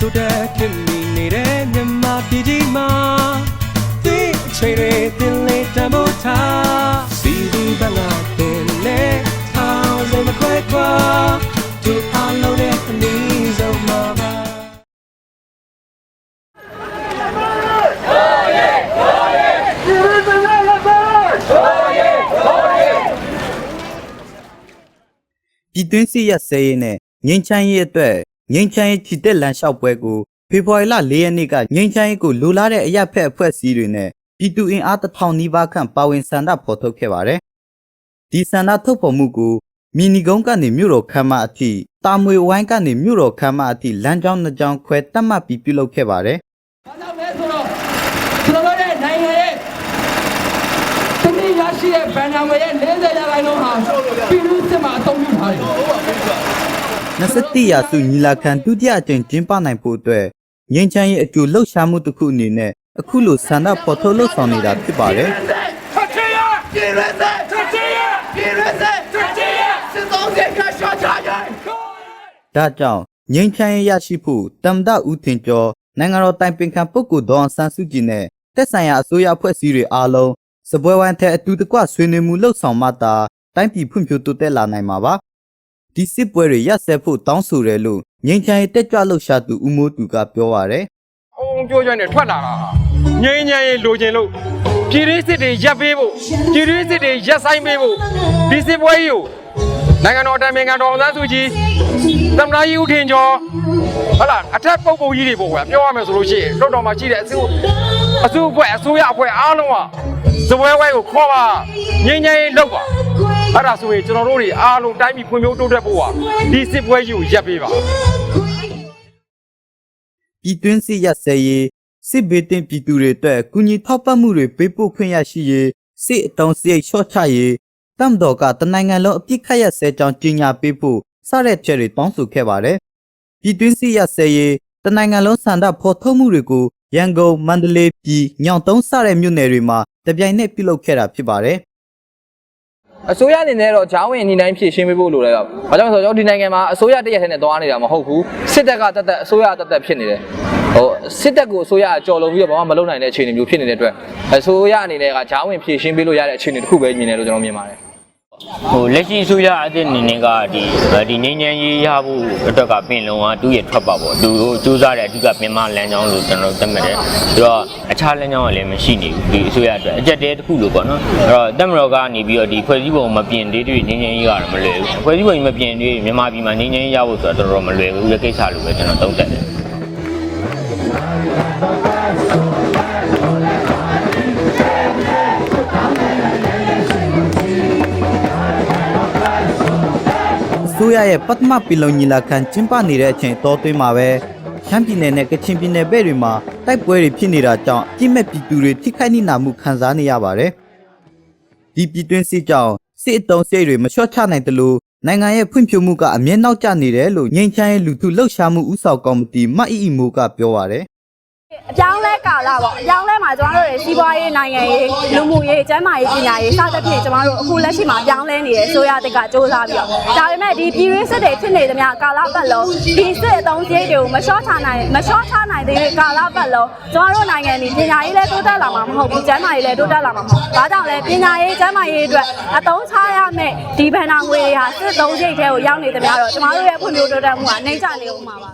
တိုးတက်ခင်မီနေတဲ့မြန်မာပြည်ကြီးမှာဒီအချိန်တွေတင်လေးတမို့ထားစီဒီဘန်လာတင်နေထောင်စမခွဲခွာသူအလုံးနဲ့အနည်းဆုံးမှာပါပြည်တွင်းစစ်ရပ်စဲရေးနဲ့ငြိမ်းချမ်းရေးအတွက် ငြိမ်းချမ်းရေးချီတက်လမ်းလျှောက်ပွဲကိုဖေဖော်ဝါရီလ၄ရက်နေ့ကငြိမ်းချမ်းရေးကိုလိုလားတဲ့အရက်ဖက်အဖွဲ့အစည်းတွေနဲ့ပြည်သူအင်အားတစ်ထောင်နီးပါးခန့်ပါဝင်ဆန္ဒဖော်ထုတ်ခဲ့ပါတယ်။ဒီဆန္ဒထုတ်ဖော်မှုကိုမီနီကုန်းကနေမြို့တော်ခမ်းမအထိတာမွေဝိုင်းကနေမြို့တော်ခမ်းမအထိလမ်းကြောင်းနှစ်ကြောင်းခွဲတတ်မှတ်ပြီးပြုလုပ်ခဲ့ပါတယ်။။ဘာကြောင့်လဲဆိုတော့ကျွန်တော်တို့ရဲ့နိုင်ငံရဲ့တနည်းရရှိတဲ့ဗန်နာမရဲ့40ရာခိုင်နှုန်းဟာပြည်သူစစ်မှအသုံးပြုထားတယ်။ 21ရာစုညီလာခံဒုတိယအကြိမ်ကျင်းပနိုင်ဖို့အတွက်ငြိမ်းချမ်းရေးအကျိုးလှုပ်ရှားမှုတစ်ခုအနေနဲ့အခုလိုဆန္ဒဖော်ထုတ်လှုပ်ဆောင်နေတာဖြစ်ပါတယ်ထွက်ချရပြည်ရစေထွက်ချရပြည်ရစေထွက်ချရစစ်သုံးစစ်ကရှော့ချရင်။ဒါကြောင့်ငြိမ်းချမ်းရေးရရှိဖို့တမ္မဒဦးထင်ကျော်နိုင်ငံတော်တိုင်ပင်ခံပုဂ္ဂိုလ်ဒေါအောင်ဆန်းစုကြည်နဲ့တက်ဆိုင်ရာအစိုးရအဖွဲ့အစည်းတွေအားလုံးစပွဲဝိုင်းထက်အတူတကွဆွေးနွေးမှုလှုပ်ဆောင်မှသာတိုင်းပြည်ဖွံ့ဖြိုးတိုးတက်လာနိုင်မှာပါ။ ဒီစစ်ပွဲတွေရပ်စဲဖို့တောင်းဆိုတယ်လို့ငြိမ်းချမ်းရေးတက်ကြွလှုပ်ရှားသူဦးမိုးသူကပြောပါရယ်အုံပြောကြနဲ့ထွက်လာတာငိမ့်ညံရေးလိုချင်လို့ပြည်ရင်းစစ်တွေရပ်ပေးဖို့ပြည်ရင်းစစ်တွေရပ်ဆိုင်ပေးဖို့ဒီစစ်ပွဲကြီးကိုနိုင်ငံတော်အတိုင်ပင်ခံတော်အောင်ဆန်းစုကြည်သမ္မတကြီးဦးထင်ကျော်ဟုတ်လားအထက်ပုဂ္ဂိုလ်ကြီးတွေပေါ့ကွာပြောရမယ်ဆိုလို့ရှိရင်လွတ်တော်မှာရှိတဲ့အစိုးအစိုးအဖွဲ့အစိုးရအဖွဲ့အားလုံးကစပွဲဝဲကိုခေါ်ပါငိမ့်ညံရေးလုပ်ပါ အဲ့ဒါဆိုရင်ကျွန်တော်တို့တွေအားလုံးတိုင်းပြည်ဖွံ့ဖြိုးတိုးတက်ဖို့ဟာဒီစစ်ပွဲကြီးကိုရပ်ပေးပါပြည်တွင်းစစ်ရပ်စဲရေးစစ်ဘေးတင်ပြည်သူတွေအတွက်ကုညီထောက်ပံ့မှုတွေပေးပို့ခွင့်ရရှိရေးစစ်အတုံးစရိတ်လျှော့ချရေးတမ်တော်ကတနိုင်ငံလုံးအပြစ်ခတ်ရစဲကြောင်းကြီးညာပေးဖို့စတဲ့ချက်တွေတောင်းဆိုခဲ့ပါတယ်။ပြည်တွင်းစစ်ရပ်စဲရေးတနိုင်ငံလုံးစံတဖော်ထုတ်မှုတွေကိုရန်ကုန်မန္တလေးပြည်ညောင်တုံးစတဲ့မြို့နယ်တွေမှာတပြိုင်နက်ပြုလုပ်ခဲ့တာဖြစ်ပါတယ်။ အစိုးရအနေနဲ့တော့ဂျောင်းဝင်နေတိုင်းဖြည့်ရှင်းပေးဖို့လိုတယ်တော့။ဘာကြောင့်လဲဆိုတော့ကျွန်တော်ဒီနိုင်ငံမှာအစိုးရတရက်ထဲနဲ့သွားနေတာမဟုတ်ဘူး။စစ်တပ်ကတက်တက်အစိုးရတက်တက်ဖြစ်နေတယ်။ဟိုစစ်တပ်ကိုအစိုးရအကြော်လုံးပြီးတော့ဘာမှမလုပ်နိုင်တဲ့အခြေအနေမျိုးဖြစ်နေတဲ့အတွက်အစိုးရအနေနဲ့ကဂျောင်းဝင်ဖြည့်ရှင်းပေးလို့ရတဲ့အခြေအနေတစ်ခုပဲမြင်တယ်လို့ကျွန်တော်မြင်ပါတယ်။ ဟိုလက်ရှိအစိုးရအသစ်အနေနဲ့ကဒီဒီငိမ့်ဉန်းရေးရဖို့အတွက်ကပြင်လုံးကသူ့ရဲ့ထွက်ပါပေါ့သူတို့စူးစမ်းတဲ့အဓိကပြင်မလမ်းကြောင်းလို့ကျွန်တော်သတ်မှတ်တယ်ပြီးတော့အခြားလမ်းကြောင်းကလည်းမရှိနေဘူးဒီအစိုးရအတွက်အကြက်တဲတစ်ခုလို့ပေါ့နော်အဲ့တော့တက်မတော်ကနေပြီးတော့ဒီဖွဲ့စည်းပုံမပြင်သေးတွေငိမ့်ဉန်းရေးကတော့မလွယ်ဘူးဖွဲ့စည်းပုံမပြင်သေးမြန်မာပြည်မှာငိမ့်ဉန်းရေးရဖို့ဆိုတော့တော်တော်မလွယ်ဘူးလေကိစ္စလို့ပဲကျွန်တော်သုံးသပ်တယ် စိုးရရဲ့ပထမပီလုံညီလာခံကျင်းပနေတဲ့အချိန်တောသွင်းမှာပဲရှမ်းပြည်နယ်နဲ့ကချင်ပြည်နယ်ဘက်တွေမှာတိုက်ပွဲတွေဖြစ်နေတာကြောင့်ပြစ်မဲ့ပြည်သူတွေထိခိုက်နေမှုခံစားနေရပါတယ်။ဒီပြည်တွင်းစစ်ကြောင့်စစ်အုံစိတ်တွေမလျှော့ချနိုင်တယ်လို့နိုင်ငံရဲ့ဖွံ့ဖြိုးမှုကအမြင့်နောက်ကျနေတယ်လို့ငြိမ်းချမ်းရေးလူထုလှုပ်ရှားမှုဥဆောင်ကော်မတီမအီအီမိုးကပြောပါတယ်အပြောင်း လဲကာလပေါ့အပြောင်းလဲမှာကျမတို့တွေစီးပွားရေးနိုင်ငံရေးလူမှုရေးကျန်းမာရေးပညာရေးစသဖြင့်ကျမတို့အခုလက်ရှိမှာပြောင်းလဲနေတယ်ဆိုရတဲ့ကစ조사ပြီးတော့ဒါပေမဲ့ဒီပြည်ရင်းစစ်တွေဖြစ်နေသမျှကာလပတ်လုံးဒီစစ်အသုံးစရိတ်တွေကိုမလျှော့ချနိုင်မလျှော့ချနိုင်သေးတဲ့ကာလပတ်လုံးကျမတို့နိုင်ငံဒီပညာရေးလည်းတိုးတက်လာမှာမဟုတ်ဘူးကျန်းမာရေးလည်းတိုးတက်လာမှာမဟုတ်ဘူးဒါကြောင့်လဲပညာရေးကျန်းမာရေးအတွက်အသုံးချရမယ့်ဒီဘဏ္ဍာငွေတွေဟာစစ်သုံးစရိတ်တွေကိုရောက်နေသမျှတော့ကျမတို့ရဲ့ဖွံ့ဖြိုးတိုးတက်မှုကနှိမ့်ချနေဦးမှာပါ